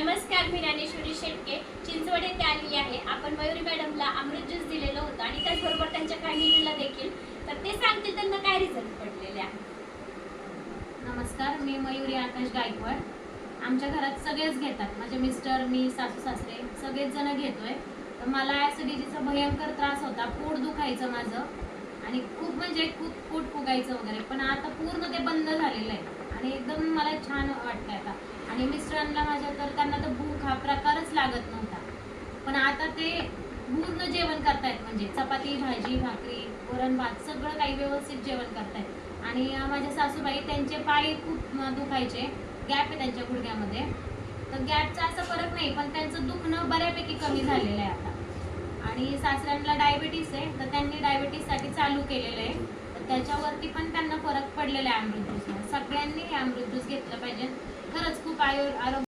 नमस्कार मी ज्ञानेश्वरी शेटके. चिंचवड येथे आली आहे. आपण मयुरी मॅडमला अमृत ज्यूस दिलेलं होतं आणि त्याचबरोबर त्यांच्या फॅमिलीला देखील. तर ते सांगतील त्यांना काय रिझल्ट पडलेले आहे नमस्कार मी मयुरी आकाश गायकवाड. आमच्या घरात सगळेच घेतात. माझे मिस्टर मी सासू सासरे सगळेच जण घेतोय. तर मला ॲसिडिटीचा भयंकर त्रास होता. पोट दुखायचं माझं. आणि खूप म्हणजे खूप पोट फुगायचं वगैरे. पण आता पूर्ण ते बंद झालेलं आहे. आणि एकदम मला छान वाटतंय आता. आणि मिस्टरांना माझ्या तर त्यांना तर भूक हा प्रकारच लागत नव्हता. पण आता ते पूर्ण जेवण करतायत म्हणजे चपाती भाजी भाकरी वरण भात सगळं काही व्यवस्थित जेवण करतायत. आणि माझ्या सासूबाई त्यांचे पाय खूप दुखायचे. गॅप आहे त्यांच्या गुडघ्यामध्ये. तर गॅपचा असा फरक नाही पण त्यांचं दुखणं बऱ्यापैकी कमी झालेलं आहे आता. आणि सासऱ्यांना डायबिटीस आहे तर त्यांनी डायबिटीससाठी चालू केलेलं आहे. तर त्याच्यावरती पण त्यांना फरक पडलेला आहे अमृत ज्यूसनं सगळ्यांनी हे अमृत ज्यूस घेतलं पाहिजे. I, I don't